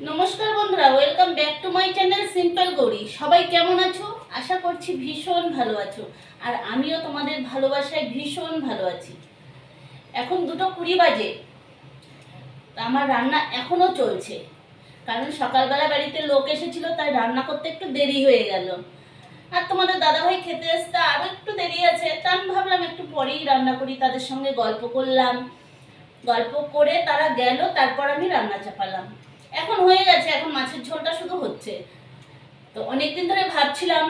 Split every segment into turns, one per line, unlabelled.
নমস্কার বন্ধুরা welcome back to my channel simple Gouri সবাই কেমন আছো? আশা করছি ভীষণ ভালো আছো। আর আমিও তোমাদের ভালোবাসায় ভীষণ ভালো আছি। এখন দুটো কুড়ি বাজে। আমার রান্না এখনও চলছে। কারণ সকালবেলা বাড়িতে লোক এসেছিল, তাই রান্না করতে একটু দেরি হয়ে গেল। আর তোমাদের দাদাভাই খেতে আসতে আরও একটু দেরি আছে, তা আমি ভাবলাম একটু পরেই রান্না করি, তাদের সঙ্গে গল্প করলাম। গল্প করে তারা গেল, তারপর আমি রান্না চাপালাম। এখন হয়ে গেছে এখন মাছের ঝোলটা শুধু হচ্ছে। তো অনেকদিন ধরে ভাবছিলাম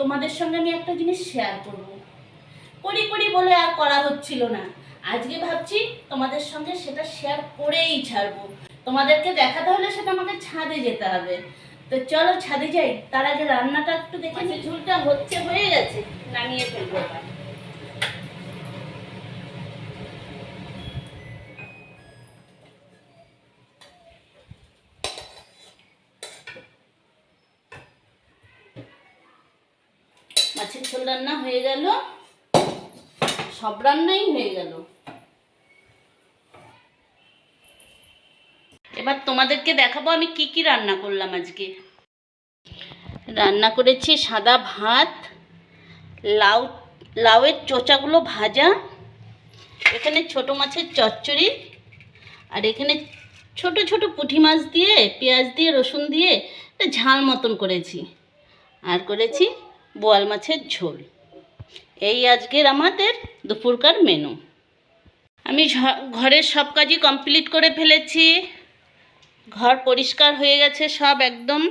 তোমাদের সঙ্গে আমি একটা জিনিস শেয়ার করব। করি করি বলে আর করা হচ্ছিল না। আজকে ভাবছি তোমাদের সঙ্গে সেটা শেয়ার করেই ছাড়বো। তোমাদেরকে দেখাতে হলে সেটা আমাকে ছাদে যেতে হবে। তো চলো ছাদে যাই তার আগে রান্নাটা একটু দেখে। ঝোলটা হচ্ছে হয়ে গেছে নামিয়ে ফেলব মাছের ঝোল রান্না হয়ে গেল। সব রান্নাই হয়ে গেল। এবার তোমাদেরকে দেখাবো আমি কি কি রান্না করলাম আজকে। রান্না করেছি সাদা ভাত, লাউ, লাউয়ের চোচাগুলো ভাজা, এখানে ছোট মাছের চচ্চড়ি, আর এখানে ছোট ছোট পুঁটি মাছ দিয়ে, পেঁয়াজ দিয়ে, রসুন দিয়ে, ঝাল মতন করেছি। আর করেছি বোয়াল মাছের ঝোল। এই আজকের আমাদের দুপুরকার মেনু আমি ঘরের সব কাজই কমপ্লিট করে ফেলেছি। ঘর পরিষ্কার হয়ে গেছে সব একদম।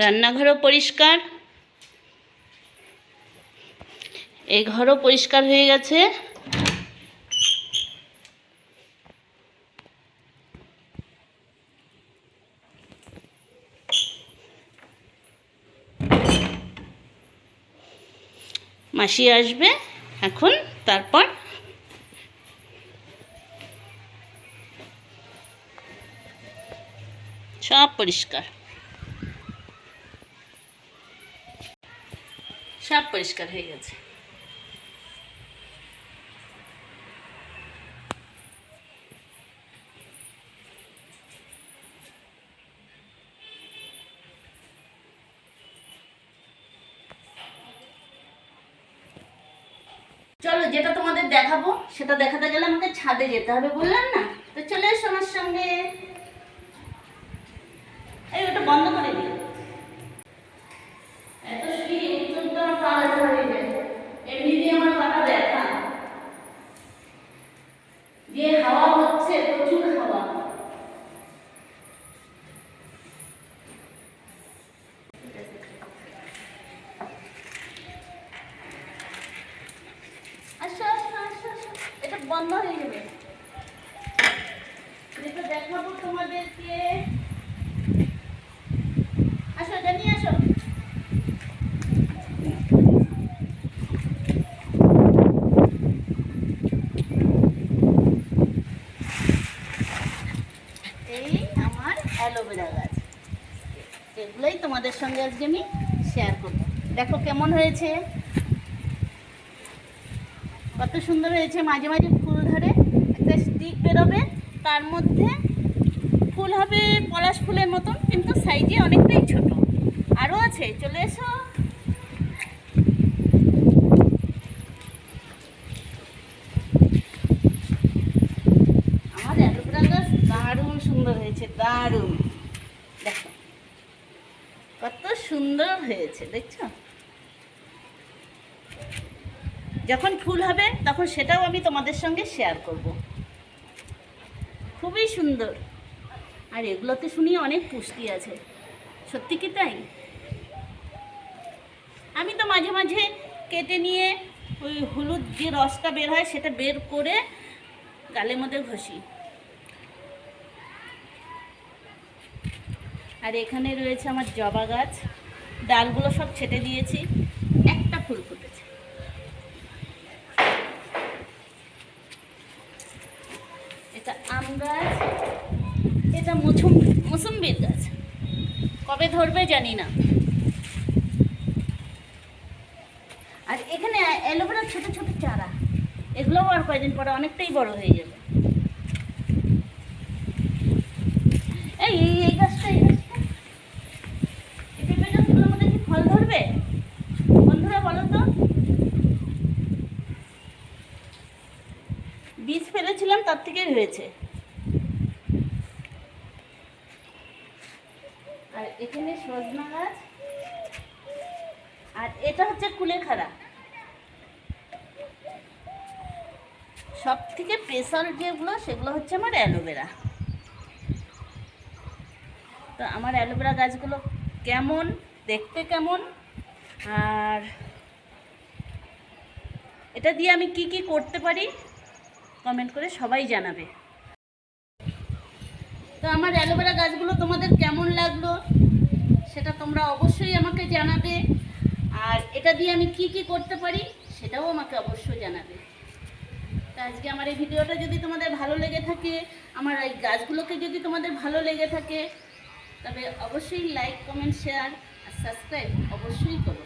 রান্নাঘরও পরিষ্কার। এই ঘরও পরিষ্কার হয়ে গেছে। মাসি আসবে এখন তারপর সব পরিষ্কার। সব পরিষ্কার হয়ে গেছে। চলো যেটা তোমাদের দেখাবো, সেটা দেখাতে গেলে আমাকে ছাদে যেতে হবে, বললাম না? তো চলে এসো আমার সঙ্গে। এই ওটা বন্ধ করে দিও। এত সিঁড়ি উঠতে আমার পা ব্যথা হয়ে যায় এমনিতেই আমার পাটা ব্যথা যে হাওয়া হচ্ছে প্রচুর হাওয়া আসো আসো আসো আসো বন্ধ হয়ে যাবে দেখাবো তোমাদেরকে। আসো, জানি, আসো। এই আমার অ্যালোভেরা গাছ। এগুলোই তোমাদের সঙ্গে আজকে আমি শেয়ার করব। দেখো কেমন হয়েছে? কত সুন্দর হয়েছে মাঝে মাঝে ফুল ধরে, একটা স্টিক বেরোবে, তার মধ্যে ফুল হবে পলাশ ফুলের মতন, কিন্তু সাইজে অনেকটাই ছোট। আরও আছে, চলে এসো। আমার দারুণ সুন্দর হয়েছে, দারুণ। দেখো, কত সুন্দর হয়েছে, দেখছ? যখন ফুল হবে, তখন সেটাও আমি তোমাদের সঙ্গে শেয়ার করব। খুবই সুন্দর। আর এগুলোতে শুনি অনেক পুষ্টি আছে। সত্যি কি তাই? আমি তো মাঝে মাঝে কেটে নিয়ে ওই হলুদ যে রসটা বের হয়, সেটা বের করে গালের মধ্যে ঘষি। আর এখানে রয়েছে আমার জবা গাছ। ডালগুলো সব ছেটে দিয়েছি। একটা ফুল ফুটেছে এটা গাছ, এটা মুসুম মুসুম্বির গাছ। কবে ধরবে জানি না। আর এখানে অ্যালোভেরার ছোট ছোট চারা, এগুলোও আর কয়েকদিন পরে অনেকটাই বড় হয়ে যাবে। এই এই গাছটা এই গাছটা। এই পেঁপে গাছগুলোর মধ্যে কি ফল ধরবে? বন্ধুরা, বলো তো। বীজ ফেলেছিলাম, তার থেকেই হয়েছে আর এখানে সজনা গাছ আর এটা হচ্ছে কুলেখাড়া। সব থেকে স্পেশাল যেগুলো সেগুলো হচ্ছে আমার অ্যালোভেরা। তো আমার অ্যালোভেরা গাছগুলো কেমন, দেখতে কেমন? আর এটা দিয়ে আমি কি কি করতে পারি কমেন্ট করে সবাই জানাবে। তো আমার অ্যালোভেরা গাছগুলো তোমাদের কেমন লাগল? সেটা তোমরা অবশ্যই আমাকে জানাবে। আর এটা দিয়ে আমি কি কি করতে পারি, সেটাও আমাকে অবশ্যই জানাবে। তো আজকে আমার এই ভিডিওটা যদি তোমাদের ভালো লেগে থাকে, আমার এই গাছগুলোকে যদি তোমাদের ভালো লেগে থাকে, তবে অবশ্যই লাইক কমেন্ট শেয়ার আর সাবস্ক্রাইব অবশ্যই করো।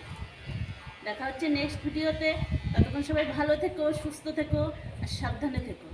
দেখা হচ্ছে নেক্সট ভিডিওতে ততক্ষণ সবাই ভালো থেকো, সুস্থ থেকো আর সাবধানে থেকো।